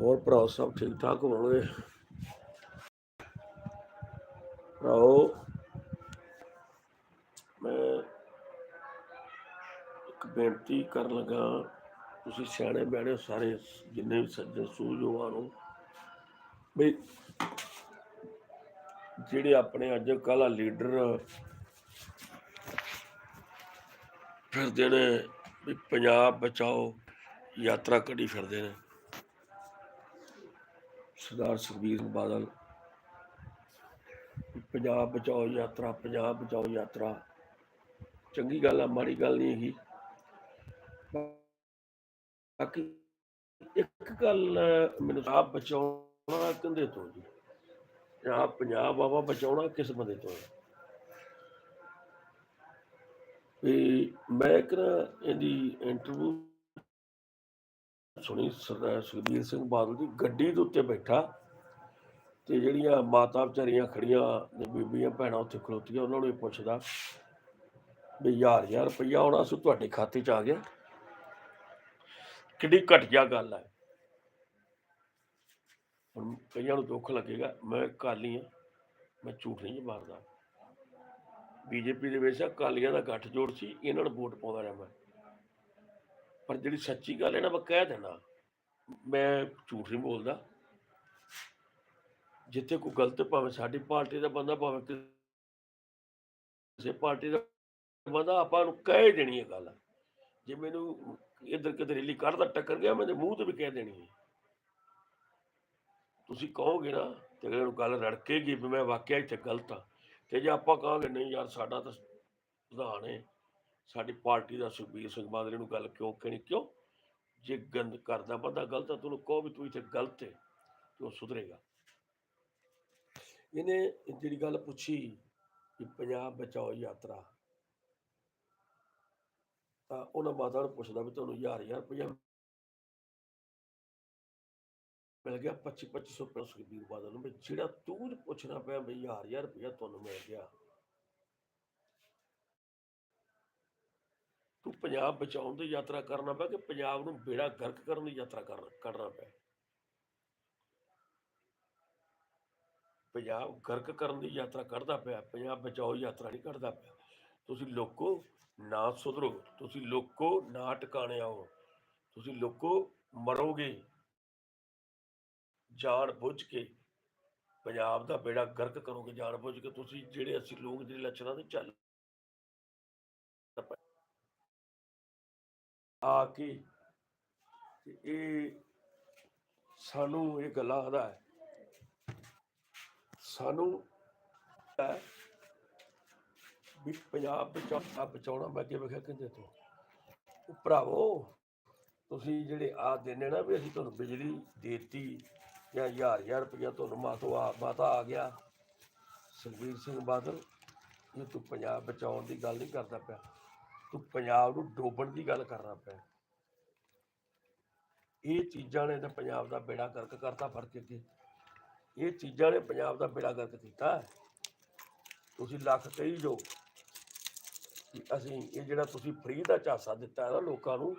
ਹੋਰ ਭਰਾ ਸਭ ਠੀਕ ਠਾਕ ਹੋਣਗੇ? ਭਰਾਓ, ਮੈਂ ਇੱਕ ਬੇਨਤੀ ਕਰਨ ਲੱਗਾ, ਤੁਸੀਂ ਸਿਆਣੇ ਬਿਆਣੇ ਸਾਰੇ, ਜਿੰਨੇ ਵੀ ਸੱਜਣ ਸੂਝਵਾਨ ਹੋ। ਵੀ ਜਿਹੜੇ ਆਪਣੇ ਅੱਜ ਕੱਲ੍ਹ ਆ ਲੀਡਰ ਫਿਰਦੇ ਨੇ ਵੀ ਪੰਜਾਬ ਬਚਾਓ, ਯਾਤਰਾ ਕੱਢੀ ਫਿਰਦੇ ਨੇ। ਸਰਦਾਰ ਸੁਖਬੀਰ ਸਿੰਘ ਬਾਦਲ। ਪੰਜਾਬ ਬਚਾਓ ਯਾਤਰਾ, ਪੰਜਾਬ ਬਚਾਓ ਯਾਤਰਾ। ਚੰਗੀ ਗੱਲ ਆ, ਮਾੜੀ ਗੱਲ ਨਹੀਂ ਹੈਗੀ। ਬਾਕੀ ਇੱਕ ਗੱਲ ਮੈਨੂੰ ਆਪ ਬਚਾਉਣਾ ਕਿੰਦੇ ਤੋਂ ਜੀ? ਆ ਪੰਜਾਬ ਬਾਬਾ ਬਚਾਉਣਾ ਕਿਸ ਬੰਦੇ ਤੋਂ ਹੈ ਵੀ ਮੈਂ ਇੱਕ ਨਾ ਇਹਦੀ ਇੰਟਰਵਿਊ ਸੁਣੀ ਸਰਦਾਰ ਸੁਖਬੀਰ ਸਿੰਘ ਬਾਦਲ ਦੀ ਗੱਡੀ ਦੇ ਉੱਤੇ ਬੈਠਾ ਤੇ ਜਿਹੜੀਆਂ ਮਾਤਾ ਵਿਚਾਰੀਆਂ ਖੜੀਆਂ ਨੇ, ਬੀਬੀਆਂ ਭੈਣਾਂ ਉੱਥੇ ਖਲੋਤੀਆਂ, ਉਹਨਾਂ ਨੂੰ ਇਹ ਪੁੱਛਦਾ ਵੀ ਹਜ਼ਾਰ ਹਜ਼ਾਰ ਰੁਪਈਆ ਆਉਣਾ ਸੀ, ਤੁਹਾਡੇ ਖਾਤੇ 'ਚ ਆ ਗਿਆ। ਕਿੰਨੀ ਘਟੀਆ ਗੱਲ ਹੈ ਹੁਣ ਕਈਆਂ ਨੂੰ ਦੁੱਖ ਲੱਗੇਗਾ, ਮੈਂ ਕਾਲੀ ਆ, ਮੈਂ ਝੂਠ ਨਹੀਂ ਮਾਰਦਾ। ਬੀਜੇਪੀ ਦੇ ਵਿੱਚ ਅਕਾਲੀਆਂ ਦਾ ਗੱਠ ਜੋੜ ਸੀ, ਇਹਨਾਂ ਨੂੰ ਵੋਟ ਪਾਉਂਦਾ ਰਿਹਾ ਮੈਂ। ਪਰ ਜਿਹੜੀ ਸੱਚੀ ਗੱਲ ਹੈ ਨਾ, ਮੈਂ ਕਹਿ ਦੇਣਾ ਮੈਂ ਝੂਠ ਨਹੀਂ ਬੋਲਦਾ। ਜਿੱਥੇ ਕੋਈ ਗਲਤ ਭਾਵੇਂ ਸਾਡੀ ਪਾਰਟੀ ਦਾ ਬੰਦਾ ਭਾਵੇਂ ਕਿਸੇ ਪਾਰਟੀ ਦਾ ਬੰਦਾ, ਆਪਾਂ ਨੂੰ ਕਹਿ ਦੇਣੀ ਹੈ ਗੱਲ। ਜੇ ਮੈਨੂੰ ਇੱਧਰ ਕਿਤੇ ਰੈਲੀ ਕੱਢਦਾ, ਟੱਕਰ ਗਿਆ, ਮੈਂ ਮੂੰਹ ਤੇ ਵੀ ਕਹਿ ਦੇਣੀ ਹੈ। ਤੁਸੀਂ ਕਹੋਗੇ ਨਾ, ਤੇ ਅਗਲੇ ਨੂੰ ਗੱਲ ਰੜਕੇਗੀ ਵੀ ਮੈਂ ਵਾਕਿਆ ਇੱਥੇ ਗਲਤ ਆ ਤੇ ਜੇ ਆਪਾਂ ਕਹਾਂਗੇ, ਨਹੀਂ ਯਾਰ, ਸਾਡਾ ਤਾਂ ਪ੍ਰਧਾਨ ਹੈ। ਸਾਡੀ ਪਾਰਟੀ ਦਾ ਸੁਖਬੀਰ ਸਿੰਘ ਬਾਦਲ ਨੂੰ ਗੱਲ ਕਿਉਂ ਕਹਿਣੀ? ਕਿਉਂ? ਜੇ ਗੰਦ ਕਰਦਾ ਬੰਦਾ ਗਲਤ ਆ ਤੈਨੂੰ ਕਹੋ ਵੀ ਤੂੰ ਇੱਥੇ ਗਲਤ ਹੈ, ਤੇ ਉਹ ਸੁਧਰੇਗਾ। ਇਹਨੇ ਜਿਹੜੀ ਗੱਲ ਪੁੱਛੀ ਕਿ ਪੰਜਾਬ ਬਚਾਓ ਯਾਤਰਾ, ਤਾਂ ਉਹਨਾਂ ਮਾਤਾ ਨੂੰ ਪੁੱਛਦਾ ਵੀ ਤੁਹਾਨੂੰ ਹਜ਼ਾਰ ਹਜ਼ਾਰ ਰੁਪਇਆ ਮਿਲ ਗਿਆ 25 2500 ਰੁਪਏ ਸੁਖਬੀਰ ਬਾਦਲ ਨੂੰ। ਵੀ ਜਿਹੜਾ ਤੂੰ ਪੁੱਛਣਾ ਪਿਆ ਵੀ ਹਜ਼ਾਰ ਹਜ਼ਾਰ ਰੁਪਇਆ ਤੁਹਾਨੂੰ ਮਿਲ ਗਿਆ ਤੂੰ ਪੰਜਾਬ ਬਚਾਉਣ ਦੀ ਯਾਤਰਾ ਕਰਨਾ ਪਿਆ ਕਿ ਪੰਜਾਬ ਨੂੰ ਬੇੜਾ ਗਰਕ ਕਰਨ ਦੀ ਯਾਤਰਾ ਕਰਨਾ ਕਰਨਾ ਪਿਆ? ਪੰਜਾਬ ਗਰਕ ਕਰਨ ਦੀ ਯਾਤਰਾ ਕਰਦਾ ਪਿਆ, ਪੰਜਾਬ ਬਚਾਓ ਯਾਤਰਾ ਨਹੀਂ ਕਰਦਾ ਪਿਆ। ਤੁਸੀਂ ਲੋਕੋ ਨਾ ਸੁਧਰੋ, ਤੁਸੀਂ ਲੋਕੋ ਨਾ ਟਿਕਾਣੇ ਆਓ, ਤੁਸੀਂ ਲੋਕੋ ਮਰੋਗੇ, ਜਾਣ ਬੁੱਝ ਕੇ ਪੰਜਾਬ ਦਾ ਬੇੜਾ ਗਰਕ ਕਰੋਗੇ, ਜਾਣ ਬੁੱਝ ਕੇ ਤੁਸੀਂ ਜਿਹੜੇ ਅਸੀਂ ਲੋਕ, ਜਿਹੜੇ ਲੱਛਣਾਂ ਦੇ ਚੱਲ ਆ ਕੇ ਤੇ ਇਹ ਸਾਨੂੰ ਇਹ ਗੱਲਾਂ ਆਦਾ ਸਾਨੂੰ ਵੀ ਪੰਜਾਬ ਬਚਾਉਣਾ ਬਚਾਉਣਾ ਮੈਂ ਅੱਗੇ ਵੇਖਿਆ ਕਹਿੰਦੇ ਤੋਂ, ਉਹ ਭਰਾਵੋ ਤੁਸੀਂ ਜਿਹੜੇ ਆ ਦਿੰਦੇ ਨਾ ਵੀ ਅਸੀਂ ਤੁਹਾਨੂੰ ਬਿਜਲੀ ਦੇਤੀ ਜਾਂ ਹਜ਼ਾਰ ਹਜ਼ਾਰ ਰੁਪਇਆ ਤੁਹਾਨੂੰ ਮਾਤੋ ਆ, ਮਾਤਾ ਆ ਗਿਆ। ਸੁਖਬੀਰ ਸਿੰਘ ਬਾਦਲ ਇਹ ਤੂੰ ਪੰਜਾਬ ਬਚਾਉਣ ਦੀ ਗੱਲ ਨਹੀਂ ਕਰਦਾ ਪਿਆ ਤੂੰ ਪੰਜਾਬ ਨੂੰ ਡੋਬਣ ਦੀ ਗੱਲ ਕਰਨਾ ਪਿਆ। ਇਹ ਚੀਜ਼ਾਂ ਨੇ ਤਾਂ ਪੰਜਾਬ ਦਾ ਬੇੜਾ ਗਰਕ ਕਰਤਾ ਫੜ ਕੇ ਇਹ ਚੀਜ਼ਾਂ ਨੇ ਪੰਜਾਬ ਦਾ ਬੇੜਾ ਗਰਕ ਕੀਤਾ। ਤੁਸੀਂ ਲੱਖ ਕਹੀ ਜੋ ਕਿ ਅਸੀਂ ਇਹ ਜਿਹੜਾ ਤੁਸੀਂ ਫ੍ਰੀ ਦਾ ਝਾਸਾ ਦਿੱਤਾ ਹੈ ਨਾ ਲੋਕਾਂ ਨੂੰ,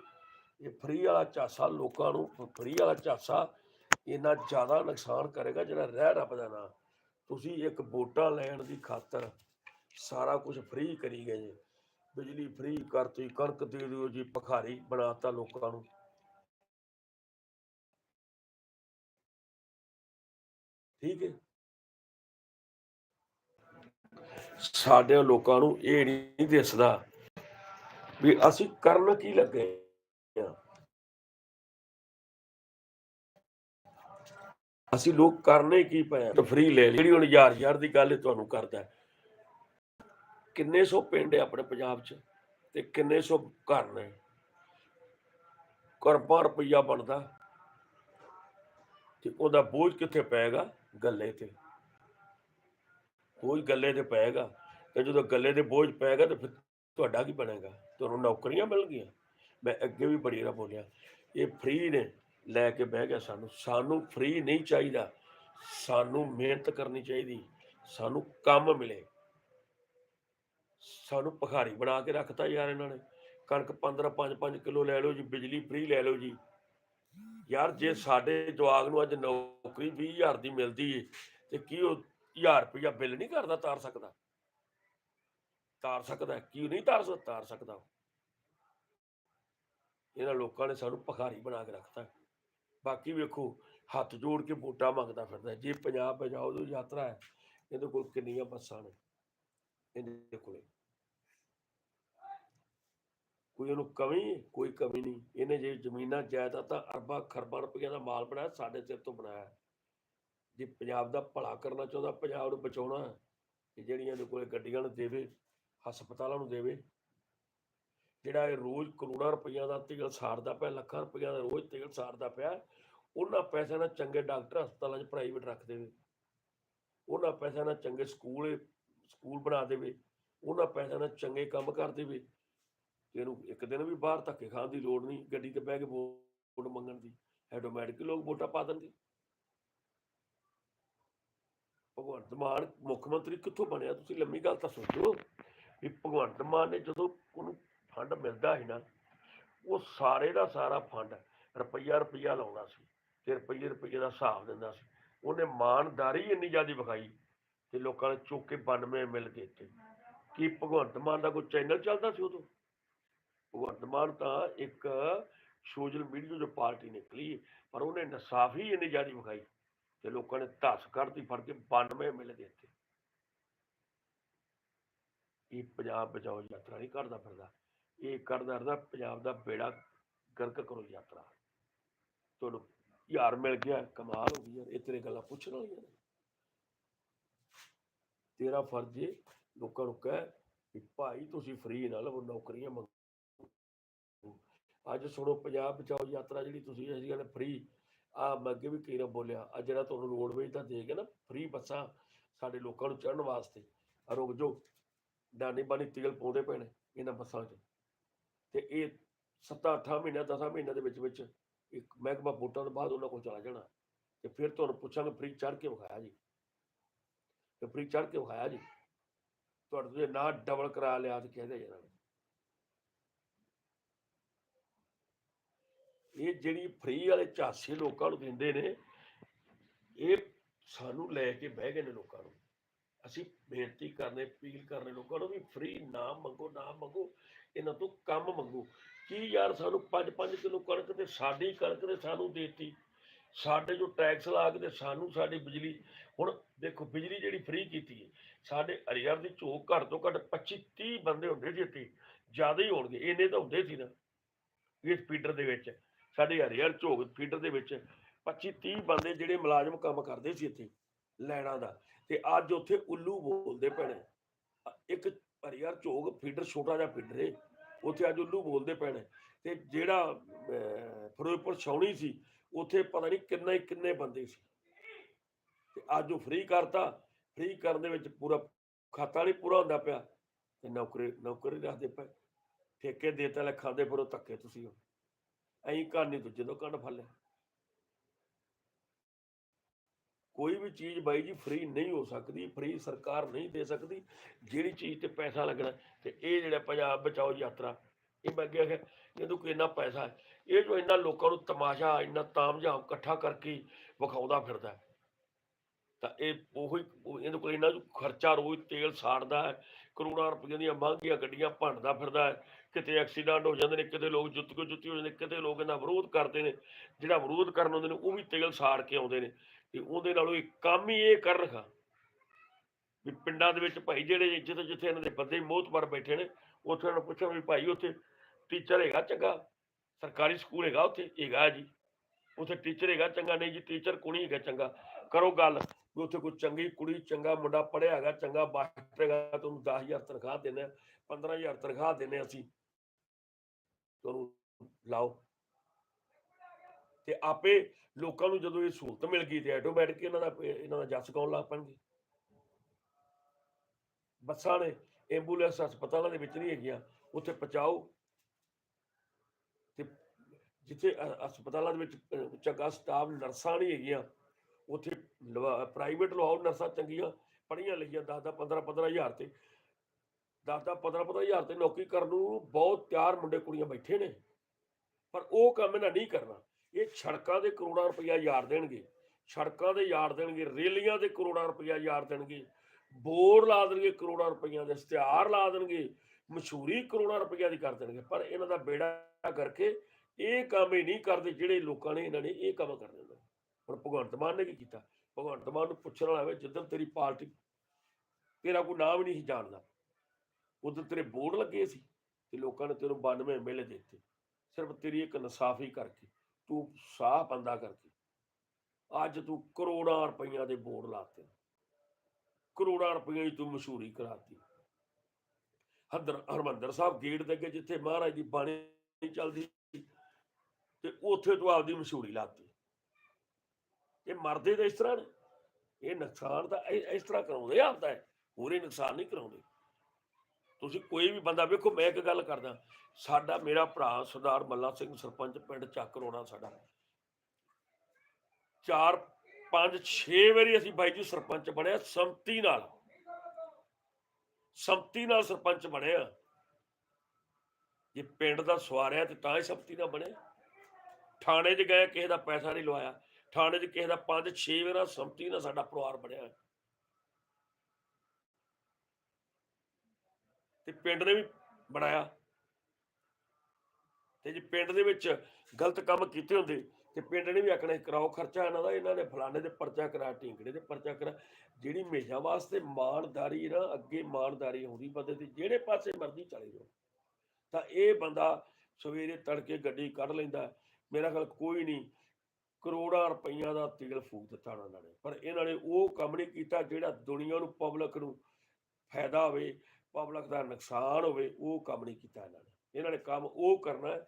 ਇਹ ਫ੍ਰੀ ਵਾਲਾ ਝਾਸਾ ਲੋਕਾਂ ਨੂੰ ਫ੍ਰੀ ਵਾਲਾ ਝਾਸਾ ਇੰਨਾ ਜ਼ਿਆਦਾ ਨੁਕਸਾਨ ਕਰੇਗਾ ਜਿਹੜਾ ਰਹਿ ਰੱਬ ਦਾ ਨਾਂ। ਤੁਸੀਂ ਇੱਕ ਵੋਟਾਂ ਲੈਣ ਦੀ ਖਾਤਰ ਸਾਰਾ ਕੁਝ ਫ੍ਰੀ ਕਰੀ ਗਏ ਬਿਜਲੀ ਫ੍ਰੀ ਕਰਤੀ, ਕਣਕ ਦੇ ਦਿਓ ਜੀ ਭਖਾਰੀ ਬਣਾਤਾ ਲੋਕਾਂ ਨੂੰ। ਠੀਕ ਹੈ। ਸਾਡੇ ਲੋਕਾਂ ਨੂੰ ਇਹ ਨਹੀਂ ਦਿਸਦਾ ਵੀ ਅਸੀਂ ਕਰਨ ਕੀ ਲੱਗੇ ਆ ਅਸੀਂ ਲੋਕ ਕਰਨੇ ਕੀ ਪਏ ਆ? ਫ੍ਰੀ ਲੈ ਲਈ। ਜਿਹੜੀ ਹੁਣ ਯਾਰ ਹਜ਼ਾਰ ਦੀ ਗੱਲ ਤੁਹਾਨੂੰ ਕਰਦਾ। ਕਿੰਨੇ ਸੌ ਪਿੰਡ ਹੈ ਆਪਣੇ ਪੰਜਾਬ 'ਚ ਤੇ ਕਿੰਨੇ ਸੌ ਘਰ ਨੇ? ਕਰਪਾ ਰੁਪਈਆ ਬਣਦਾ। ਤੇ ਉਹਦਾ ਬੋਝ ਕਿੱਥੇ ਪਏਗਾ? ਗੱਲੇ ਤੇ। ਬੋਝ ਗੱਲੇ ਤੇ ਪਏਗਾ। ਤੇ ਜਦੋਂ ਗੱਲੇ ਤੇ ਬੋਝ ਪਏਗਾ ਤੇ ਫਿਰ ਤੁਹਾਡਾ ਕੀ ਬਣੇਗਾ? ਤੁਹਾਨੂੰ ਨੌਕਰੀਆਂ ਮਿਲਣਗੀਆਂ। ਮੈਂ ਅੱਗੇ ਵੀ ਬੜੀ ਨਾ ਬੋਲਿਆ, ਇਹ ਫ੍ਰੀ ਨੇ, ਲੈ ਕੇ ਬਹਿ ਗਿਆ ਸਾਨੂੰ। ਸਾਨੂੰ ਫ੍ਰੀ ਨਹੀਂ ਚਾਹੀਦਾ। ਸਾਨੂੰ ਮਿਹਨਤ ਕਰਨੀ ਚਾਹੀਦੀ। ਸਾਨੂੰ ਕੰਮ ਮਿਲੇ। ਸਾਨੂੰ ਭਖਾਰੀ ਬਣਾ ਕੇ ਰੱਖਤਾ ਯਾਰ ਇਹਨਾਂ ਨੇ। ਕਣਕ 15 5 5 ਕਿਲੋ ਲੈ ਲਓ ਜੀ, ਬਿਜਲੀ ਫ੍ਰੀ ਲੈ ਲਓ ਜੀ। ਯਾਰ ਜੇ ਸਾਡੇ ਜਵਾਗ ਨੂੰ ਅੱਜ ਨੌਕਰੀ 20000 ਦੀ ਮਿਲਦੀ ਏ, ਤੇ ਕੀ ਉਹ 1000 ਰੁਪਇਆ ਬਿੱਲ ਨਹੀਂ ਕਰਦਾ ਤਾਰ ਸਕਦਾ? ਤਾਰ ਸਕਦਾ ਕੀ ਨਹੀਂ ਤਾਰ ਸਕਦਾ ਤਾਰ ਸਕਦਾ ਇਹਨਾਂ ਲੋਕਾਂ ਨੇ ਸਾਨੂੰ ਭਖਾਰੀ ਬਣਾ ਕੇ ਰੱਖਤਾ। ਬਾਕੀ ਵੇਖੋ, ਹੱਥ ਜੋੜ ਕੇ ਵੋਟਾਂ ਮੰਗਦਾ ਫਿਰਦਾ। ਜੇ ਪੰਜਾਬ ਪੰਜਾਬ ਦੀ ਯਾਤਰਾ ਹੈ। ਇਹਦੇ ਕੋਲ ਕਿੰਨੀਆਂ ਬੱਸਾਂ ਨੇ। ਇਹਦੇ ਕੋਲੇ। ਕੋਈ ਉਹਨੂੰ ਕਮੀ ਕੋਈ ਕਮੀ ਨਹੀਂ। ਇਹਨੇ ਜੇ ਜ਼ਮੀਨਾਂ ਜਾਇਦਾਦਾਂ ਅਰਬਾਂ ਖਰਬਾਂ ਰੁਪਈਆ ਦਾ ਮਾਲ ਬਣਾਇਆ ਸਾਡੇ ਸਿਰ ਤੋਂ ਬਣਾਇਆ। ਜੇ ਪੰਜਾਬ ਦਾ ਭਲਾ ਕਰਨਾ ਚਾਹੁੰਦਾ ਪੰਜਾਬ ਨੂੰ ਬਚਾਉਣਾ ਹੈ, ਜਿਹੜੀਆਂ ਇਹਦੇ ਕੋਲੇ ਗੱਡੀਆਂ ਨੂੰ ਦੇਵੇ ਹਸਪਤਾਲਾਂ ਨੂੰ ਦੇਵੇ ਜਿਹੜਾ ਇਹ ਰੋਜ਼ ਕਰੋੜਾਂ ਰੁਪਈਆ ਦਾ ਤੇਲ ਸਾੜਦਾ ਪਿਆ ਲੱਖਾਂ ਰੁਪਈਆ ਦਾ ਰੋਜ਼ ਤੇਲ ਸਾੜਦਾ ਪਿਆ ਉਹਨਾਂ ਪੈਸਿਆਂ ਨਾਲ ਚੰਗੇ ਡਾਕਟਰ ਹਸਪਤਾਲਾਂ 'ਚ ਪ੍ਰਾਈਵੇਟ ਰੱਖ ਦੇਵੇ। ਉਹਨਾਂ ਪੈਸਿਆਂ ਨਾਲ ਚੰਗੇ ਸਕੂਲ ਸਕੂਲ ਬਣਾ ਦੇਵੇ ਉਹਨਾਂ ਪੈਸਿਆਂ ਨਾਲ ਚੰਗੇ ਕੰਮ ਕਰ ਦੇਵੇ, ਤੇ ਇਹਨੂੰ ਇੱਕ ਦਿਨ ਵੀ ਬਾਹਰ ਧੱਕੇ ਖਾਣ ਦੀ ਲੋੜ ਨਹੀਂ, ਗੱਡੀ ਤੇ ਬਹਿ ਕੇ ਵੋਟ ਮੰਗਣ ਦੀ ਆਟੋਮੈਟਿਕ ਲੋਕ ਵੋਟਾਂ ਪਾ ਦੇਣਗੇ ਭਗਵੰਤ ਮਾਨ ਮੁੱਖ ਮੰਤਰੀ ਕਿੱਥੋਂ ਬਣਿਆ, ਤੁਸੀਂ ਲੰਮੀ ਗੱਲ ਤਾਂ ਸੋਚੋ ਵੀ ਭਗਵੰਤ ਮਾਨ ਨੇ ਜਦੋਂ ਉਹਨੂੰ ਫੰਡ ਮਿਲਦਾ ਸੀ ਨਾ, ਉਹ ਸਾਰੇ ਦਾ ਸਾਰਾ ਫੰਡ ਰੁਪਈਆ ਰੁਪਈਆ ਲਾਉਂਦਾ ਸੀ, ਤੇ ਰੁਪਈਏ ਰੁਪਈਏ ਦਾ ਹਿਸਾਬ ਦਿੰਦਾ ਸੀ। ਉਹਨੇ ਮਾਨਦਾਰੀ ਇੰਨੀ ਜ਼ਿਆਦਾ ਵਿਖਾਈ। ਤੇ ਲੋਕਾਂ ਨੇ ਚੁੱਕ ਕੇ 92 ਮਿਲ ਕੇ ਦਿੱਤੇ। ਕੀ ਭਗਵੰਤ ਮਾਨ ਦਾ ਕੋਈ ਚੈਨਲ ਚੱਲਦਾ ਸੀ ਉਦੋਂ? ਭਗਵੰਤ ਮਾਨ ਤਾਂ ਇੱਕ ਸੋਸ਼ਲ ਮੀਡੀਆ ਜੋ ਪਾਰਟੀ ਨਿਕਲੀ, ਪਰ ਉਹਨੇ ਇਨਸਾਫੀ ਇੰਨੀ ਜ਼ਿਆਦਾ ਵਿਖਾਈ ਤੇ ਲੋਕਾਂ ਨੇ ਧਸ ਕੱਢਦੀ ਫੜ ਕੇ 92 ਮਿਲ ਗਏ ਇੱਥੇ ਇਹ ਪੰਜਾਬ ਬਚਾਓ ਯਾਤਰਾ ਨਹੀਂ ਕਰਦਾ ਫਿਰਦਾ। ਇਹ ਕਰਦਾ ਫਿਰਦਾ ਪੰਜਾਬ ਦਾ ਬੇੜਾ ਗਰਕ ਕਰੋ ਯਾਤਰਾ। ਤੁਹਾਨੂੰ ਯਾਰ ਮਿਲ ਗਿਆ, ਕਮਾਲ ਹੋ ਗਈ ਯਾਰ, ਇਹ ਤੇਰੇ ਗੱਲਾਂ ਪੁੱਛਣ ਵਾਲੀਆਂ ਨੇ। ਤੇਰਾ ਫਰਜ਼ ਏ ਲੋਕਾਂ ਨੂੰ ਕਹਿ ਵੀ ਭਾਈ ਤੁਸੀਂ ਫ੍ਰੀ ਨਾ ਲਵੋ ਨੌਕਰੀਆਂ ਮੰਗੋ ਅੱਜ ਸੁਣੋ ਪੰਜਾਬ ਬਚਾਓ ਯਾਤਰਾ ਜਿਹੜੀ ਤੁਸੀਂ ਅਸੀਂ ਕਹਿੰਦੇ ਫ੍ਰੀ ਆ ਮੈਂ ਅੱਗੇ ਵੀ ਕਈ ਵਾਰ ਬੋਲਿਆ ਆ ਜਿਹੜਾ ਤੁਹਾਨੂੰ ਰੋਡਵੇਜ ਦਾ ਦੇ ਕੇ ਨਾ ਫ੍ਰੀ ਬੱਸਾਂ ਸਾਡੇ ਲੋਕਾਂ ਨੂੰ ਚੜਨ ਵਾਸਤੇ। ਆ ਰੁਕ ਜੋ ਡਾਨੀ ਬਾਨੀ ਤੇਲ ਪਾਉਂਦੇ ਪੈਣੇ ਇਹਨਾਂ ਬੱਸਾਂ 'ਚ। ਤੇ ਇਹ 7-8 ਮਹੀਨਿਆਂ 10 ਮਹੀਨਿਆਂ ਦੇ ਵਿੱਚ ਵਿੱਚ ਇੱਕ ਮਹਿਕਮਾ ਵੋਟਾਂ ਤੋਂ ਬਾਅਦ ਉਹਨਾਂ ਕੋਲ ਚਲਾ ਜਾਣਾ। ਤੇ ਫਿਰ ਤੁਹਾਨੂੰ ਪੁੱਛਾਂਗੇ ਫ੍ਰੀ ਚੜ੍ਹ ਕੇ ਵਿਖਾਇਆ ਜੀ। ਤੇ ਚੜ ਕੇ ਵਿਖਾਇਆ ਜੀ। ਤੁਹਾਡੇ ਤੋਂ ਨਾ ਡਬਲ ਕਰਾ ਲਿਆ ਤੇ ਕਹਦੇ ਇਹਨਾਂ ਇਹ ਜਿਹੜੀ ਫ੍ਰੀ ਵਾਲੇ ਝਾਂਸੇ ਲੋਕਾਂ ਨੂੰ ਦਿੰਦੇ ਨੇ, ਇਹ ਸਾਨੂੰ ਲੈ ਕੇ ਬਹਿ ਗਏ ਨੇ ਲੋਕਾਂ ਨੂੰ। ਅਸੀਂ ਬੇਨਤੀ ਕਰਨੇ, ਅਪੀਲ ਕਰਨੇ ਲੋਕਾਂ ਨੂੰ ਵੀ ਫ੍ਰੀ ਨਾ ਮੰਗੋ ਨਾ ਮੰਗੋ, ਇਹਨਾਂ ਤੋਂ ਕੰਮ ਮੰਗੋ। ਕੀ ਯਾਰ ਸਾਨੂੰ 5-5 ਕਿਲੋ ਕਣਕ ਤੇ ਸਾਡੀ ਕਣਕ ਤੇ ਸਾਨੂੰ ਦੇਤੀ? ਸਾਡੇ ਜੋ ਟੈਕਸ ਲਾ ਕੇ ਤੇ ਸਾਨੂੰ ਸਾਡੀ ਬਿਜਲੀ ਹੁਣ ਦੇਖੋ ਬਿਜਲੀ ਜਿਹੜੀ ਫ੍ਰੀ ਕੀਤੀ ਹੈ ਸਾਡੇ ਹਰੀਅਰ ਦੀ ਝੋਕ ਘੱਟ ਤੋਂ ਘੱਟ 25-30 ਬੰਦੇ ਹੁੰਦੇ ਸੀ ਇੱਥੇ ਜ਼ਿਆਦਾ ਹੀ ਹੋਣਗੇ ਇੰਨੇ ਤਾਂ ਹੁੰਦੇ ਸੀ ਨਾ ਇਸ ਫੀਡਰ ਦੇ ਵਿੱਚ ਸਾਡੇ ਹਰੀਅਰ ਝੋਕ ਫੀਡਰ ਦੇ ਵਿੱਚ 25-30 ਬੰਦੇ ਜਿਹੜੇ ਮੁਲਾਜ਼ਮ ਕੰਮ ਕਰਦੇ ਸੀ ਇੱਥੇ ਲੈਣਾ ਦਾ ਤੇ ਅੱਜ ਉੱਥੇ ਉੱਲੂ ਬੋਲਦੇ ਪੈਣੇ ਇੱਕ ਹਰੀਅਰ ਝੋਕ ਫੀਡਰ ਛੋਟਾ ਜਿਹਾ ਫੀਡਰ ਏ ਉੱਥੇ ਅੱਜ ਉੱਲੂ ਬੋਲਦੇ ਪੈਣੇ ਤੇ ਜਿਹੜਾ ਅਹ, ਫਿਰੋਜ਼ਪੁਰ ਛਾਉਣੀ ਸੀ ਉੱਥੇ ਪਤਾ ਨਹੀਂ ਕਿੰਨੇ ਕਿੰਨੇ ਬੰਦੇ ਸੀ। ਤੇ ਅੱਜ ਉਹ ਫ੍ਰੀ ਕਰਤਾ। ਫ੍ਰੀ ਕਰਨ ਦੇ ਵਿੱਚ ਪੂਰਾ ਖਾਤਾ ਨਹੀਂ ਪੂਰਾ ਹੁੰਦਾ ਪਿਆ। ਤੇ ਨੌਕਰੀ ਨੌਕਰੀ ਰੱਖਦੇ ਪਏ। ਠੇਕੇ ਦੇਤਾ ਲੈ, ਖਾਂਦੇ ਫਿਰੋ, ਧੱਕੇ ਤੁਸੀਂ ਉਹ ਐਂ ਕਹਾਣੀ ਦੂਜੇ ਤੋਂ ਕੰਨ ਫੜ ਕੋਈ ਵੀ ਚੀਜ਼ ਬਾਈ ਜੀ ਫ੍ਰੀ ਨਹੀਂ ਹੋ ਸਕਦੀ। ਫ੍ਰੀ ਸਰਕਾਰ ਨਹੀਂ ਦੇ ਸਕਦੀ। ਜਿਹੜੀ ਚੀਜ਼ ਤੇ ਪੈਸਾ ਲੱਗਣਾ। ਤੇ ਇਹ ਜਿਹੜਾ ਪੰਜਾਬ ਬਚਾਓ ਯਾਤਰਾ, ਇਹ ਮੈਂ ਅੱਗੇ ਆਖਿਆ ਜਦੋਂ ਕੋਈ ਇੰਨਾ ਪੈਸਾ ਹੈ? ਇਹ ਜੋ ਇਹਨਾਂ ਲੋਕਾਂ ਨੂੰ ਤਮਾਸ਼ਾ, ਇੰਨਾ ਤਾਮਝਾਮ ਇਕੱਠਾ ਕਰਕੇ ਵਿਖਾਉਂਦਾ ਫਿਰਦਾ ਤਾਂ ਇਹ ਉਹੀ ਇਹਦੇ ਕੋਲ ਇਹਨਾਂ ਜੋ ਖਰਚਾ ਰੋਜ਼ ਤੇਲ ਸਾੜਦਾ ਹੈ, ਕਰੋੜਾਂ ਰੁਪਈਆਂ ਦੀਆਂ ਮਹਿੰਗੀਆਂ ਗੱਡੀਆਂ ਭੰਡਦਾ ਫਿਰਦਾ ਹੈ। ਕਿਤੇ ਐਕਸੀਡੈਂਟ ਹੋ ਜਾਂਦੇ ਨੇ, ਕਿਤੇ ਲੋਕ ਜੁੱਤੀ ਕੋ ਜੁੱਤੀ ਹੋ ਜਾਂਦੇ ਨੇ, ਕਿਤੇ ਲੋਕ ਇਹਦਾ ਵਿਰੋਧ ਕਰਦੇ ਨੇ, ਜਿਹੜਾ ਵਿਰੋਧ ਕਰਨ ਆਉਂਦੇ ਨੇ, ਉਹ ਵੀ ਤੇਲ ਸਾੜ ਕੇ ਆਉਂਦੇ ਨੇ। ਤੇ ਉਹਦੇ ਨਾਲੋਂ ਇਹ ਕੰਮ ਹੀ ਇਹ ਕਰ ਰਖਾ ਵੀ ਪਿੰਡਾਂ ਦੇ ਵਿੱਚ ਭਾਈ ਜਿਹੜੇ ਜਿੱਥੇ ਜਿੱਥੇ ਇਹਨਾਂ ਦੇ ਬੰਦੇ ਮੋਹਤਬਰ ਬੈਠੇ ਨੇ, ਉੱਥੇ ਉਹਨਾਂ ਨੂੰ ਪੁੱਛੋ ਵੀ ਭਾਈ ਉੱਥੇ ਟੀਚਰ ਹੈਗਾ ਚੰਗਾ ਸਰਕਾਰੀ ਸਕੂਲ ਹੈਗਾ, ਉੱਥੇ ਹੈਗਾ ਜੀ। ਉੱਥੇ ਟੀਚਰ ਹੈਗਾ ਚੰਗਾ, ਨਹੀਂ ਜੀ ਟੀਚਰ ਕੋਣੀ ਹੈਗਾ ਚੰਗਾ। ਕਰੋ ਗੱਲ ਵੀ ਉੱਥੇ ਕੋਈ ਚੰਗੀ ਕੁੜੀ, ਚੰਗਾ ਮੁੰਡਾ ਪੜਿਆ ਹੈਗਾ, ਚੰਗਾ ਮਾਸਟਰ ਹੈਗਾ, ਤੁਹਾਨੂੰ 10000 ਤਨਖਾਹ ਦਿੰਦੇ 15000 ਤਨਖਾਹ ਦਿੰਦੇ ਅਸੀਂ। ਤੁਹਾਨੂੰ ਲਾਓ। ਤੇ ਆਪੇ ਲੋਕਾਂ ਨੂੰ ਜਦੋਂ ਇਹ ਸਹੂਲਤ ਮਿਲ ਗਈ ਤੇ ਆਟੋਮੈਟਿਕ ਇਹਨਾਂ ਦਾ ਇਹਨਾਂ ਦਾ ਜੱਸ ਗਾਉਣ ਲੱਗ ਪੈਣਗੇ? ਬੱਸਾਂ ਨੇ ਐਂਬੂਲੈਂਸ ਹਸਪਤਾਲਾਂ ਦੇ ਵਿੱਚ ਨਹੀਂ ਹੈਗੀਆਂ। ਉੱਥੇ ਪਹੁੰਚਾਓ। ਜਿੱਥੇ ਹਸਪਤਾਲਾਂ ਦੇ ਵਿੱਚ ਚੰਗਾ ਸਟਾਫ ਨਰਸਾਂ ਨਹੀਂ ਹੈਗੀਆਂ, ਉੱਥੇ ਪ੍ਰਾਈਵੇਟ ਲਵਾਓ ਨਰਸਾਂ ਚੰਗੀਆਂ ਪੜ੍ਹੀਆਂ ਲਿਖੀਆਂ 10 10 15 15 ਹਜ਼ਾਰ ਤੇ। 10 10 15 15 ਹਜ਼ਾਰ ਤੇ ਨੌਕਰੀ ਕਰਨ ਨੂੰ ਬਹੁਤ ਤਿਆਰ ਮੁੰਡੇ ਕੁੜੀਆਂ ਬੈਠੇ ਨੇ। ਪਰ ਉਹ ਕੰਮ ਇਹਨਾਂ ਨਹੀਂ ਕਰਨਾ। ਇਹ ਸੜਕਾਂ ਦੇ ਕਰੋੜਾਂ ਰੁਪਈਆ ਯਾਰ ਦੇਣਗੇ। ਸੜਕਾਂ ਦੇ ਯਾਰ ਦੇਣਗੇ, ਰੇਲੀਆਂ ਦੇ ਕਰੋੜਾਂ ਰੁਪਈਆ ਯਾਰ ਦੇਣਗੇ। ਬੋਰ ਲਾ ਦੇਣਗੇ ਕਰੋੜਾਂ ਰੁਪਈਆਂ ਦੇ, ਇਸ਼ਤਿਹਾਰ ਲਾ ਦੇਣਗੇ। ਮਸ਼ਹੂਰੀ ਕਰੋੜਾਂ ਰੁਪਈਆ ਦੀ ਕਰ ਦੇਣਗੇ। ਪਰ ਇਹਨਾਂ ਦਾ ਬੇੜਾ ਕਰਕੇ ਇਹ ਕੰਮ ਹੀ ਨਹੀਂ ਕਰਦੇ ਜਿਹੜੇ ਲੋਕਾਂ ਨੇ ਇਹਨਾਂ ਨੇ ਇਹ ਕੰਮ ਕਰ ਦਿੰਦੇ ਹੁਣ ਭਗਵੰਤ ਮਾਨ ਨੇ ਕੀ ਕੀਤਾ? ਭਗਵੰਤ ਮਾਨ ਨੂੰ ਪੁੱਛਣ ਵਾਲਾ ਹੋਵੇ ਜਦੋਂ ਤੇਰੀ ਪਾਰਟੀ ਤੇਰਾ ਕੋਈ ਨਾਮ ਨਹੀਂ ਸੀ ਜਾਣਦਾ। ਉਦੋਂ ਤੇਰੇ ਬੋਰਡ ਲੱਗੇ ਸੀ ਤੇ ਲੋਕਾਂ ਨੇ ਤੈਨੂੰ 92 ਐਮਐਲਏ ਦਿੱਤੇ। ਸਿਰਫ ਤੇਰੀ ਇੱਕ ਨਸਾਫ਼ੀ ਕਰਕੇ, ਤੂੰ ਸਾਹ ਬੰਦਾ ਕਰਕੇ, ਅੱਜ ਤੂੰ ਕਰੋੜਾਂ ਰੁਪਈਆਂ ਦੇ ਬੋਰਡ ਲਾਤੇ ਕਰੋੜਾਂ ਰੁਪਈਆਂ ਦੀ ਤੂੰ ਮਸ਼ਹੂਰੀ ਕਰਾਤੀ ਹਦਰ ਹਰਮੰਦਰ ਸਾਹਿਬ ਗੇਟ ਦੇ ਅੱਗੇ ਜਿੱਥੇ ਮਹਾਰਾਜ ਦੀ ਬਾਣੀ ਚੱਲਦੀ ਤੇ ਉੱਥੇ ਤੂੰ ਆਪਦੀ ਮਸ਼ਹੂਰੀ ਲਾਤੀ ਇਹ ਮਰਦੇ ਤਾਂ ਇਸ ਤਰ੍ਹਾਂ ਨੇ, ਇਹ ਨੁਕਸਾਨ ਤਾਂ ਇਸ ਤਰ੍ਹਾਂ ਕਰਾਉਂਦੇ ਆਪਦਾ ਹੈ। ਹੋਰ ਨੁਕਸਾਨ ਨਹੀਂ ਕਰਾਉਂਦੇ। ਤੁਸੀਂ ਕੋਈ ਵੀ ਬੰਦਾ ਵੇਖੋ, ਮੈਂ ਇੱਕ ਗੱਲ ਕਰਦਾ, ਸਾਡਾ ਮੇਰਾ ਭਰਾ ਸਰਦਾਰ ਮੱਲਾ ਸਿੰਘ ਸਰਪੰਚ ਪਿੰਡ ਚੱਕ ਰੋਣਾ ਸਾਡਾ। ਚਾਰ, ਪੰਜ 6 ਵਾਰੀ ਅਸੀਂ ਬਾਈ ਜੀ ਸਰਪੰਚ ਬਣਿਆ, ਸੰਮਤੀ ਨਾਲ। ਸੰਮਤੀ ਨਾਲ ਸਰਪੰਚ ਬਣਿਆ। ਜੇ ਪਿੰਡ ਦਾ ਸਵਾਰਿਆ ਤੇ ਤਾਂ ਹੀ ਸੰਮਤੀ ਨਾਲ ਬਣਿਆ। ਥਾਣੇ 'ਚ ਗਏ, ਕਿਸੇ ਦਾ ਪੈਸਾ ਨਹੀਂ ਲਵਾਇਆ। ਥਾਣੇ 'ਚ ਕਿਸੇ ਦਾ ਪੰਜ 6 ਵਾਰਾ ਸੰਮਤੀ ਨਾਲ ਸਾਡਾ ਪਰਿਵਾਰ ਬਣਿਆ। ਤੇ ਪਿੰਡ ਨੇ ਵੀ ਬਣਾਇਆ। ਤੇ ਜੇ ਪਿੰਡ ਦੇ ਵਿੱਚ ਗਲਤ ਕੰਮ ਕੀਤੇ ਹੁੰਦੇ, ਤੇ ਪਿੰਡ ਨੇ ਵੀ ਆਖਣਾ ਕਰਾਓ ਖਰਚਾ ਇਹਨਾਂ ਦਾ, ਇਹਨਾਂ ਨੇ ਫਲਾਣੇ ਦੇ ਪਰਚਾ ਕਰਾ ਢੀਂਗੜੇ ਦੇ ਪਰਚਾ ਕਰਾ ਜਿਹੜੀ ਹਮੇਸ਼ਾ ਵਾਸਤੇ ਮਾਨਦਾਰੀ ਨਾ, ਅੱਗੇ ਮਾਨਦਾਰੀ ਹੁੰਦੀ ਬੰਦੇ ਦੀ, ਜਿਹੜੇ ਪਾਸੇ ਮਰਜ਼ੀ ਚਲੇ ਜਾਓ। ਤਾਂ ਇਹ ਬੰਦਾ ਸਵੇਰੇ ਤੜਕੇ ਗੱਡੀ ਕੱਢ ਲੈਂਦਾ ਮੇਰਾ ਖਿਆਲ ਕੋਈ ਨਹੀਂ, ਕਰੋੜਾਂ ਰੁਪਈਆ ਦਾ ਤੇਲ ਫੂਕ ਦਿੱਤਾ ਉਹਨਾਂ ਨੇ, ਪਰ ਇਹਨਾਂ ਨੇ ਉਹ ਕੰਮ ਨਹੀਂ ਕੀਤਾ ਜਿਹੜਾ ਦੁਨੀਆ ਨੂੰ ਪਬਲਿਕ ਨੂੰ ਫਾਇਦਾ ਹੋਵੇ ਪਬਲਿਕ ਦਾ ਨੁਕਸਾਨ ਹੋਵੇ, ਉਹ ਕੰਮ ਨਹੀਂ ਕੀਤਾ ਇਹਨਾਂ ਨੇ। ਇਹਨਾਂ ਨੇ ਕੰਮ ਉਹ ਕਰਨਾ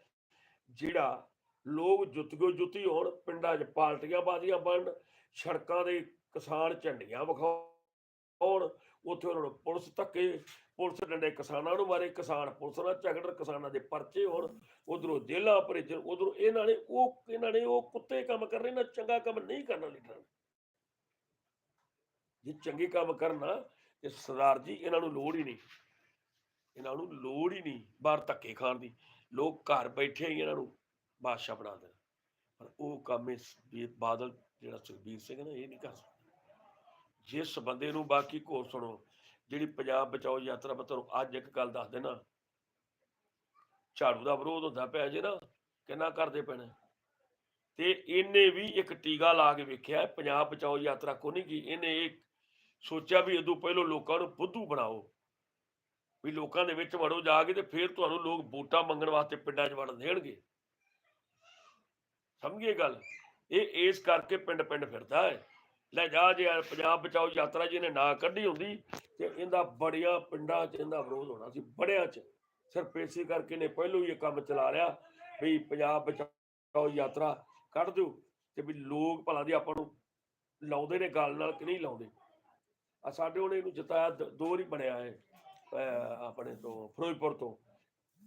ਜਿਹੜਾ ਲੋਕ ਜੁੱਤਗੋ ਜੁੱਤੀ ਹੋਣ, ਪਿੰਡਾਂ 'ਚ ਪਾਰਟੀਆਂ ਬਾਜ਼ੀਆਂ ਬਣਨ, ਸੜਕਾਂ ਦੇ ਕਿਸਾਨ ਝੰਡੀਆਂ ਵਿਖਾਉਣ, ਉੱਥੇ ਉਹਨਾਂ ਨੂੰ ਪੁਲਿਸ ਧੱਕੇ ਪੁਲਿਸ ਡੰਡੇ ਕਿਸਾਨਾਂ ਨੂੰ ਮਾਰੇ, ਕਿਸਾਨ ਪੁਲਿਸ ਨਾਲ ਝਗੜਨ ਕਿਸਾਨਾਂ ਦੇ ਪਰਚੇ ਹੋਣ ਉਧਰੋਂ ਜੇਲਾਂ ਆਪਰੇਸ਼ਨ ਉਧਰੋਂ ਇਹਨਾਂ ਨੇ ਉਹ, ਇਹਨਾਂ ਨੇ ਉਹ ਕੁੱਤੇ ਕੰਮ ਕਰਨੇ, ਨਾ ਚੰਗਾ ਕੰਮ ਨਹੀਂ ਕਰਨਾ ਲੀਡਰਾਂ ਨੇ। ਜੇ ਚੰਗੇ ਕੰਮ ਕਰਨਾ ਤੇ ਸਰਦਾਰ ਜੀ, ਇਹਨਾਂ ਨੂੰ ਲੋੜ ਹੀ ਨਹੀਂ। ਇਹਨਾਂ ਨੂੰ ਲੋੜ ਹੀ ਨਹੀਂ ਬਾਹਰ ਧੱਕੇ ਖਾਣ ਦੀ। ਲੋਕ ਘਰ ਬੈਠੇ ਹੀ ਇਹਨਾਂ ਨੂੰ ਬਾਦਸ਼ਾਹ ਬਣਾ ਦੇਣ। ਪਰ ਉਹ ਕੰਮ ਇਸ ਬਾਦਲ, ਜਿਹੜਾ ਸੁਖਬੀਰ ਸਿੰਘ ਨੇ, ਇਹ ਨਹੀਂ ਕਰ ਸਕਦਾ। ਜਿਸ ਬੰਦੇ ਨੂੰ ਬਾਕੀ ਕੋਰ ਸੁਣੋ ਜਿਹੜੀ ਪੰਜਾਬ ਬਚਾਓ ਯਾਤਰਾ ਮੈਂ ਤੁਹਾਨੂੰ ਅੱਜ ਇੱਕ ਗੱਲ ਦੱਸ ਦੇਣਾ ਝਾੜੂ ਦਾ ਵਿਰੋਧ ਹੁੰਦਾ ਪਿਆ ਜੇ ਨਾ, ਕਿੰਨਾ ਕਰਦੇ ਪੈਣਾ। ਤੇ ਇਹਨੇ ਵੀ ਇੱਕ ਟੀਕਾ ਲਾ ਕੇ ਵੇਖਿਆ, ਪੰਜਾਬ ਬਚਾਓ ਯਾਤਰਾ ਕੋ ਨਹੀਂ ਕੀ ਇਹਨੇ ਇਹ ਸੋਚਿਆ ਵੀ ਉਦੋਂ ਪਹਿਲਾਂ ਲੋਕਾਂ ਨੂੰ ਬੁੱਧੂ ਬਣਾਓ। ਵੀ ਲੋਕਾਂ ਦੇ ਵਿੱਚ ਵੜੋ ਜਾ ਕੇ ਤੇ ਫਿਰ ਤੁਹਾਨੂੰ ਲੋਕ ਵੋਟਾਂ ਮੰਗਣ ਵਾਸਤੇ ਪਿੰਡਾਂ 'ਚ ਵੜਨ ਦੇਣਗੇ। ਸਮਝੀਏ ਗੱਲ? ਇਹ ਇਸ ਕਰਕੇ ਪਿੰਡ ਪਿੰਡ ਫਿਰਦਾ ਹੈ। ਲੈ ਜਾ ਜੇ ਪੰਜਾਬ ਬਚਾਓ, ਯਾਤਰਾ ਜੀ ਜਿਹਨੇ ਨਾ ਕੱਢੀ ਹੁੰਦੀ ਤੇ ਇਹਦਾ ਬੜੀਆਂ ਪਿੰਡਾਂ 'ਚ ਇਹਦਾ ਵਿਰੋਧ ਹੋਣਾ ਸੀ, ਬੜਿਆਂ 'ਚ। ਸਿਰਫ ਇਸੇ ਕਰਕੇ ਨੇ ਪਹਿਲੋਂ ਹੀ ਇਹ ਕੰਮ ਚਲਾ ਲਿਆ ਵੀ ਪੰਜਾਬ ਬਚਾਓ, ਯਾਤਰਾ ਕੱਢ ਦਿਓ ਤੇ ਵੀ ਲੋਕ ਭਲਾ ਦੀ ਆਪਾਂ ਨੂੰ ਲਾਉਂਦੇ ਨੇ ਗੱਲ ਨਾਲ ਕਿ ਨਹੀਂ ਲਾਉਂਦੇ। ਆ ਸਾਡੇ ਉਹਨੇ ਇਹਨੂੰ ਜਿਤਾਇਆ, ਦ- ਦੋ ਵਾਰੀ ਬਣਿਆ ਹੈ ਆਪਣੇ ਤੋਂ, ਫਿਰੋਜ਼ਪੁਰ ਤੋਂ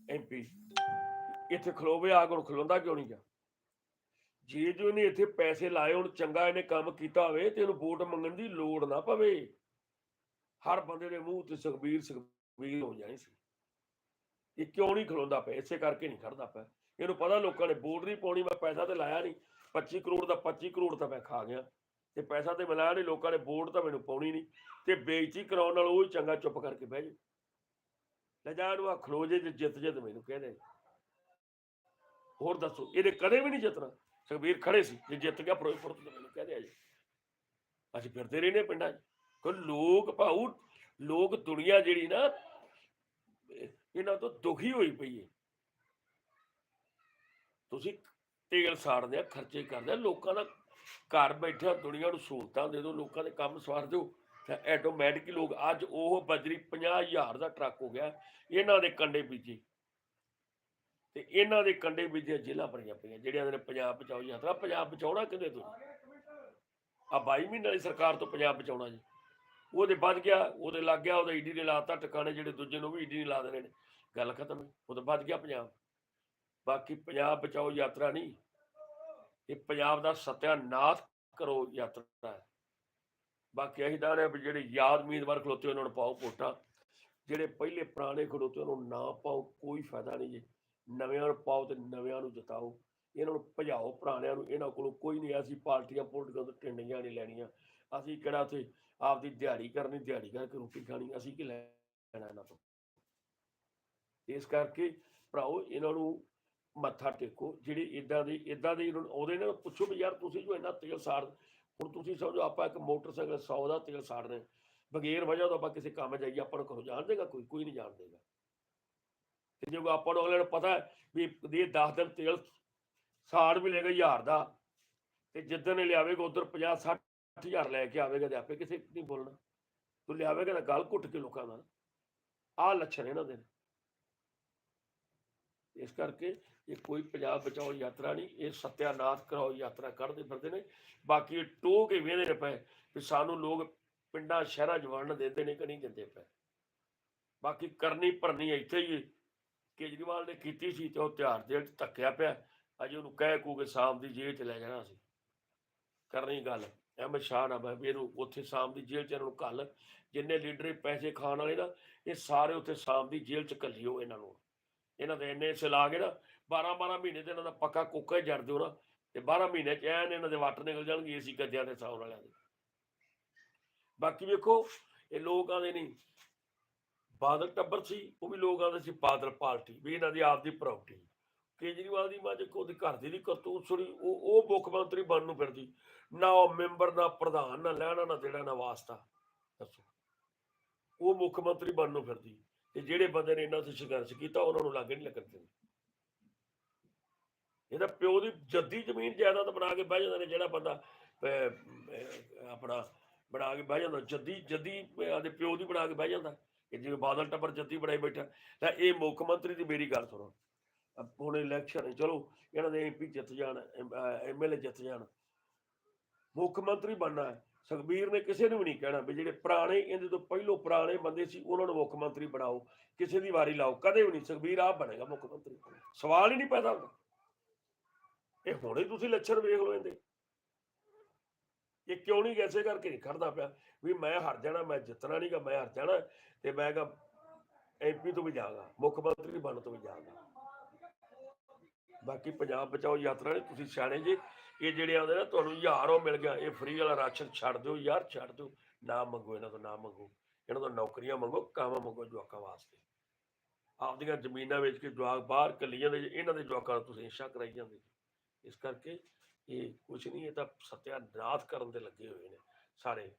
ਐਮਪੀ ਇੱਥੇ ਖਲੋਵੇ, ਆ ਕੋਲ ਖਲੋਂਦਾ ਕਿਉਂ ਨਹੀਂ ਗਿਆ? ਜੇ ਜੋ ਇਹਨੇ ਇੱਥੇ ਪੈਸੇ ਲਾਏ, ਹੁਣ ਚੰਗਾ ਇਹਨੇ ਕੰਮ ਕੀਤਾ ਹੋਵੇ ਤੇ ਇਹਨੂੰ ਵੋਟ ਮੰਗਣ ਦੀ ਲੋੜ ਨਾ ਪਵੇ। ਹਰ ਬੰਦੇ ਦੇ ਮੂੰਹ ਤੇ ਸੁਖਬੀਰ ਸੁਖਬੀਰ ਹੋ ਜਾਣੀ ਸੀ। ਇਹ ਕਿਉਂ ਨਹੀਂ ਖਲੋਂਦਾ ਪਿਆ? ਇਸੇ ਕਰਕੇ ਨਹੀਂ ਖੜਦਾ ਪਿਆ। ਇਹਨੂੰ ਪਤਾ ਲੋਕਾਂ ਨੇ ਵੋਟ ਨਹੀਂ ਪਾਉਣੀ, ਮੈਂ ਪੈਸਾ ਤੇ ਲਾਇਆ ਨਹੀਂ। 25 ਕਰੋੜ ਦਾ 25 ਕਰੋੜ ਤਾਂ ਮੈਂ ਖਾ ਗਿਆ। ਤੇ ਪੈਸਾ ਤੇ ਮਿਲਾਇਆ ਨਹੀਂ, ਲੋਕਾਂ ਨੇ ਵੋਟ ਤਾਂ ਮੈਨੂੰ ਪਾਉਣੀ ਨਹੀਂ। ਤੇ ਬੇਇੱਜ਼ਤੀ ਕਰਾਉਣ ਨਾਲ ਉਹ ਹੀ ਚੰਗਾ ਚੁੱਪ ਕਰਕੇ ਬਹਿ ਜੇ। ਲੈ ਜਾ ਇਹਨੂੰ ਆ ਖਲੋ ਜੇ ਜੇ ਜਿੱਤ ਜੇ ਤੇ ਮੈਨੂੰ ਕਹਿ ਦੇ। ਹੋਰ ਦੱਸੋ ਇਹਨੇ ਕਦੇ ਵੀ ਨਹੀਂ ਜਿੱਤਣਾ। ਸੁਖਬੀਰ ਖੜੇ ਸੀ ਜੇ ਜਿੱਤ ਗਿਆ ਫਿਰੋਜ਼ਪੁਰ ਤੋਂ ਮੈਨੂੰ ਕਹਿ ਦਿਆ ਜੀ। ਅਸੀਂ ਫਿਰਦੇ ਰਹਿੰਦੇ ਪਿੰਡਾਂ 'ਚ। ਕੋਈ ਲੋਕ ਭਾਊ, ਲੋਕ ਦੁਨੀਆ ਜਿਹੜੀ ਨਾ, ਇਹਨਾਂ ਤੋਂ ਦੁਖੀ ਹੋਈ ਪਈ ਹੈ ਤੁਸੀਂ ਤੇਲ ਸਾੜਦੇ ਆ, ਖਰਚੇ ਕਰਦੇ ਆ, ਲੋਕਾਂ ਦਾ ਘਰ ਬੈਠਿਆ, ਦੁਨੀਆ ਨੂੰ ਸਹੂਲਤਾਂ ਦੇ ਦਿਓ, ਲੋਕਾਂ ਦੇ ਕੰਮ ਸਵਾਰ ਦਿਓ, ਤਾਂ ਆਟੋਮੈਟਿਕ ਲੋਕ, ਅੱਜ ਉਹ ਬਜਰੀ 50000 ਦਾ ਟਰੱਕ ਹੋ ਗਿਆ, ਇਹਨਾਂ ਦੇ ਕੰਡੇ ਬੀਜੇ ਤੇ ਇਹਨਾਂ ਦੇ ਕੰਡੇ ਬੀਜੇ ਜ਼ਿਲ੍ਹਾ ਬਣੀਆਂ ਪਈਆਂ, ਜਿਹੜਿਆਂ ਨੇ ਪੰਜਾਬ ਬਚਾਓ ਯਾਤਰਾ, ਪੰਜਾਬ ਬਚਾਉਣਾ ਕਿਤੇ ਤੋਂ? ਆ 22 ਮਹੀਨੇ ਵਾਲੀ ਸਰਕਾਰ ਤੋਂ ਪੰਜਾਬ ਬਚਾਉਣਾ ਜੀ। ਉਹਦੇ ਵੱਧ ਗਿਆ, ਉਹਦੇ ਲੱਗ ਗਿਆ, ਉਹਦੇ ਈਡੀ ਨੇ ਲਾਤਾ ਟਿਕਾਣੇ, ਜਿਹੜੇ ਦੂਜੇ ਨੂੰ ਵੀ ਈਡੀ ਨੇ ਲਾ ਦੇਣੇ ਨੇ। ਗੱਲ ਖਤਮ ਹੈ, ਉਹਦੇ ਵੱਧ ਗਿਆ ਪੰਜਾਬ। ਬਾਕੀ ਪੰਜਾਬ ਬਚਾਓ ਯਾਤਰਾ ਨਹੀਂ, ਇਹ ਪੰਜਾਬ ਦਾ ਸਤਿਆਨਾਸ਼ ਕਰੋ ਯਾਤਰਾ ਹੈ। ਬਾਕੀ ਅਸੀਂ ਤਾਂ ਨੇ ਵੀ ਜਿਹੜੇ ਯਾਦ ਉਮੀਦਵਾਰ ਖਲੋਤੇ ਉਹਨਾਂ ਨੂੰ ਪਾਓ ਵੋਟਾਂ। ਜਿਹੜੇ ਪਹਿਲੇ ਪੁਰਾਣੇ ਖਲੋਤੇ ਉਹਨਾਂ ਨੂੰ ਨਾ ਪਾਓ, ਕੋਈ ਫਾਇਦਾ ਨਹੀਂ ਜੀ। ਨਵਿਆਂ ਨੂੰ ਪਾਓ ਤੇ ਨਵਿਆਂ ਨੂੰ ਜਿਤਾਓ। ਇਹਨਾਂ ਨੂੰ ਭਜਾਓ ਪੁਰਾਣਿਆਂ ਨੂੰ। ਇਹਨਾਂ ਕੋਲੋਂ ਕੋਈ ਨਹੀਂ, ਅਸੀਂ ਪਾਰਟੀਆਂ ਪੋਲੀਟੀਕਲ ਤੋਂ ਟਿੰਡੀਆਂ ਨਹੀਂ ਲੈਣੀਆਂ। ਅਸੀਂ ਕਿਹੜਾ ਉੱਥੇ ਆਪਦੀ ਦਿਹਾੜੀ ਕਰਨੀ, ਦਿਹਾੜੀ ਕਰਕੇ ਰੋਟੀ ਖਾਣੀ। ਅਸੀਂ ਕੀ ਲੈਣਾ ਇਹਨਾਂ ਤੋਂ? ਇਸ ਕਰਕੇ ਭਰਾਓ, ਇਹਨਾਂ ਨੂੰ ਮੱਥਾ ਟੇਕੋ। ਜਿਹੜੇ ਇਦਾਂ ਦੇ ਇਦਾਂ ਦੇ ਉਹਦੇ ਨਾਲ ਪੁੱਛੋ ਵੀ ਯਾਰ ਤੁਸੀਂ ਜੋ ਇੰਨਾ ਤੇਲ ਸਾੜ ਹੁਣ ਤੁਸੀਂ ਸਮਝੋ ਆਪਾਂ ਇੱਕ ਮੋਟਰਸਾਈਕਲ 100 ਦਾ ਤੇਲ ਸਾੜ ਰਹੇ ਹਾਂ। ਬਗੈਰ ਵਜ੍ਹਾ ਤੋਂ ਆਪਾਂ ਕਿਸੇ ਕੰਮ ਜਾਈਏ, ਆਪਾਂ ਨੂੰ ਘਰੋਂ ਜਾਣ ਦੇਗਾ ਕੋਈ? ਕੋਈ ਨਹੀਂ ਜਾਣ ਦੇਗਾ। ਤੇ ਜੇ ਕੋਈ ਆਪਾਂ ਨੂੰ ਅਗਲੇ ਨੂੰ ਪਤਾ ਵੀ ਇਹ 10 ਦਿਨ ਤੇਲ ਸਾੜ ਮਿਲੇਗਾ ਹਜ਼ਾਰ ਦਾ, ਤੇ ਜਿੱਦਣ ਇਹ ਲਿਆਵੇਗਾ ਉਧਰ 50 60 ਹਜ਼ਾਰ ਲੈ ਕੇ ਆਵੇਗਾ ਤੇ ਆਪੇ ਕਿਸੇ ਨਹੀਂ ਬੋਲਣਾ। ਤੂੰ ਲਿਆਵੇਗਾ ਤਾਂ ਗੱਲ ਘੁੱਟ ਕੇ ਲੋਕਾਂ ਦਾ ਆਹ ਲੱਛਣ ਇਹਨਾਂ ਦੇ ਇਸ ਕਰਕੇ ਇਹ ਕੋਈ ਪੰਜਾਬ ਬਚਾਓ ਯਾਤਰਾ ਨਹੀਂ, ਇਹ ਸਤਿਆਨਾਸ਼ ਕਰਾਓ ਯਾਤਰਾ ਕਰਦੇ ਫਿਰਦੇ ਨੇ। ਬਾਕੀ ਇਹ ਟੋਹ ਕੇ ਵੇਹਦੇ ਪਏ ਵੀ ਸਾਨੂੰ ਲੋਕ ਪਿੰਡਾਂ, ਸ਼ਹਿਰਾਂ 'ਚ ਵੜਨ ਦਿੰਦੇ ਨੇ ਕਿ ਨਹੀਂ ਦਿੰਦੇ ਪਏ। ਬਾਕੀ ਕਰਨੀ ਭਰਨੀ ਇੱਥੇ ਹੀ ਕੇਜਰੀਵਾਲ ਨੇ ਕੀਤੀ ਸੀ ਤੇ ਉਹ ਤਿਉਹਾਰ ਜੇਲ੍ਹ 'ਚ ਧੱਕਿਆ ਪਿਆ। ਅਜੇ ਉਹਨੂੰ ਕਹਿ ਕੂ ਕੇ ਸ਼ਾਮ ਦੀ ਜੇਲ੍ਹ 'ਚ ਲੈ ਜਾਣਾ ਸੀ। ਕਰਨੀ ਗੱਲ। ਅਹਿਮਦ ਸ਼ਾਹ ਨਾ ਬਈ ਇਹਨੂੰ ਉੱਥੇ ਸ਼ਾਮ ਦੀ ਜੇਲ੍ਹ 'ਚ ਇਹਨਾਂ ਨੂੰ ਕੱਲ ਜਿੰਨੇ ਲੀਡਰ ਪੈਸੇ ਖਾਣ ਵਾਲੇ ਨਾ, ਇਹ ਸਾਰੇ ਉੱਥੇ ਸ਼ਾਮ ਦੀ ਜੇਲ੍ਹ 'ਚ ਘੱਲਿਓ ਇਹਨਾਂ ਨੂੰ। ਇਹਨਾਂ ਦੇ ਇੰਨੇ ਸਿਲਾ ਕੇ ਨਾ 12 12 ਮਹੀਨੇ ਤੇ ਇਹਨਾਂ ਦਾ ਪੱਕਾ ਕੋਕਾ ਹੀ ਜੜ ਦਿਓ ਨਾ। ਤੇ 12 ਮਹੀਨੇ ਚ ਐਨ ਇਹਨਾਂ ਦੇ ਵੱਟ ਨਿਕਲ ਜਾਣਗੇ ਏਸੀ ਗੱਦਿਆਂ ਦੇ ਸੌਣ ਵਾਲਿਆਂ ਦੇ। ਬਾਕੀ ਵੇਖੋ, ਇਹ ਲੋਕ ਆਂਦੇ ਨਹੀਂ। ਬਾਦਲ ਟੱਬਰ ਸੀ, ਉਹ ਵੀ ਲੋਕ ਆਉਂਦੇ ਸੀ ਬਾਦਲ ਪਾਰਟੀ, ਵੀ ਇਹਨਾਂ ਦੀ ਆਪਦੀ ਪ੍ਰਾਪਰਟੀ ਕੇਜਰੀਵਾਲ ਦੀ ਮਾਂ ਦੇਖੋ, ਉਹਦੇ ਘਰ ਦੀ ਦੀ ਕਰਤੂਤ ਸੁਣੀ, ਉਹ ਉਹ ਮੁੱਖ ਮੰਤਰੀ ਬਣਨ ਨੂੰ ਫਿਰਦੀ। ਨਾ ਉਹ ਮੈਂਬਰ, ਨਾ ਪ੍ਰਧਾਨ, ਨਾ ਲੈਣਾ, ਨਾ ਦੇਣਾ, ਨਾ ਵਾਸਤਾ। ਦੱਸੋ। ਉਹ ਮੁੱਖ ਮੰਤਰੀ ਬਣਨ ਨੂੰ ਫਿਰਦੀ। ਤੇ ਜਿਹੜੇ ਬੰਦੇ ਨੇ ਇਹਨਾਂ ਤੋਂ ਸੰਘਰਸ਼ ਕੀਤਾ, ਉਹਨਾਂ ਨੂੰ ਲਾਗੇ ਨਹੀਂ ਲੱਗਣ ਦਿੰਦੇ। ਇਹਦਾ ਪਿਓ ਦੀ ਜੱਦੀ ਜ਼ਮੀਨ ਜਾਇਦਾਦ ਬਣਾ ਕੇ ਬਹਿ ਜਾਂਦੇ ਨੇ, ਜਿਹੜਾ ਬੰਦਾ ਆਪਣਾ ਬਣਾ ਕੇ ਬਹਿ ਜਾਂਦਾ, ਜੱਦੀ ਜੱਦੀ ਆਦੇ ਪਿਓ ਦੀ ਬਣਾ ਕੇ ਬਹਿ ਜਾਂਦਾ। ਕਿ ਜਿਵੇਂ ਬਾਦਲ ਟੱਬਰ ਜੱਦੀ ਬਣਾਈ ਬੈਠਾ, ਤਾਂ ਇਹ ਮੁੱਖ ਮੰਤਰੀ ਦੀ ਮੇਰੀ ਗੱਲ ਸੁਣੋ। ਹੁਣ ਇਲੈਕਸ਼ਨ ਚਲੋ, ਇਹਨਾਂ ਦੇ ਐਮਪੀ ਜਿੱਤ ਜਾਣ ਐਮਐਲਏ ਜਿੱਤ ਜਾਣ। ਮੁੱਖ ਮੰਤਰੀ ਬਣਨਾ ਹੈ। ਸੁਖਬੀਰ ਨੇ ਕਿਸੇ ਨੂੰ ਵੀ ਨਹੀਂ ਕਹਿਣਾ ਵੀ ਜਿਹੜੇ ਪੁਰਾਣੇ, ਇਹਦੇ ਤੋਂ ਪਹਿਲੋਂ ਪੁਰਾਣੇ ਬੰਦੇ ਸੀ, ਉਹਨਾਂ ਨੂੰ ਮੁੱਖ ਮੰਤਰੀ ਬਣਾਓ। ਕਿਸੇ ਦੀ ਵਾਰੀ ਲਾਓ, ਕਦੇ ਵੀ ਨਹੀਂ। ਸੁਖਬੀਰ ਆਪ ਬਣੇਗਾ ਮੁੱਖ ਮੰਤਰੀ। ਸਵਾਲ ਹੀ ਨਹੀਂ ਪੈਦਾ ਹੁੰਦਾ। ਇਹ ਹੁਣੇ ਤੁਸੀਂ ਲੱਛਣ ਵੇਖ ਲਓ ਇਹਦੇ। ਇਹ ਕਿਉਂ ਨਹੀਂ ਐਸੇ ਕਰਕੇ ਨਹੀਂ ਖੜਦਾ ਪਿਆ ਵੀ ਮੈਂ ਹਾਰ ਜਾਣਾ, ਮੈਂ ਜਿੱਤਣਾ ਨਹੀਂਗਾ ਮੈਂ ਹਾਰ ਜਾਣਾ ਤੇ ਮੈਂ ਕਹਾਂ ਐਮਪੀ ਤੋਂ ਵੀ ਜਾਗਾ, ਮੁੱਖ ਮੰਤਰੀ ਬਣਨ ਤੋਂ ਵੀ ਜਾਗਾ। ਬਾਕੀ ਪੰਜਾਬ ਬਚਾਓ ਯਾਤਰਾ ਨੇ ਤੁਸੀਂ ਸਿਆਣੇ ਜੇ, ਇਹ ਜਿਹੜੇ ਆਉਂਦੇ ਨਾ ਤੁਹਾਨੂੰ ਹਜ਼ਾਰ ਉਹ ਮਿਲ ਗਿਆ, ਇਹ ਫ੍ਰੀ ਵਾਲਾ ਰਾਸ਼ਨ ਛੱਡ ਦਿਓ ਯਾਰ, ਛੱਡ ਦਿਓ। ਨਾ ਮੰਗੋ ਇਹਨਾਂ ਤੋਂ, ਨਾ ਮੰਗੋ। ਇਹਨਾਂ ਤੋਂ ਨੌਕਰੀਆਂ ਮੰਗੋ, ਕੰਮ ਮੰਗੋ ਜਵਾਕਾਂ ਵਾਸਤੇ। ਆਪਦੀਆਂ ਜ਼ਮੀਨਾਂ ਵੇਚ ਕੇ ਜਵਾਕ ਬਾਹਰ ਕੱਲੀ ਜਾਂਦੇ ਜੇ, ਇਹਨਾਂ ਦੇ ਜਵਾਕਾਂ ਦਾ ਤੁਸੀਂ ਇੰਸ਼ਾ ਕਰਾਈ ਜਾਂਦੇ ਜੀ। ਇਸ ਕਰਕੇ ਇਹ ਕੁਝ ਨਹੀਂ ਇਹ ਤਾਂ ਸਤਿਆ ਨਾਥ ਕਰਨ ਦੇ ਲੱਗੇ ਹੋਏ ਨੇ ਸਾਰੇ।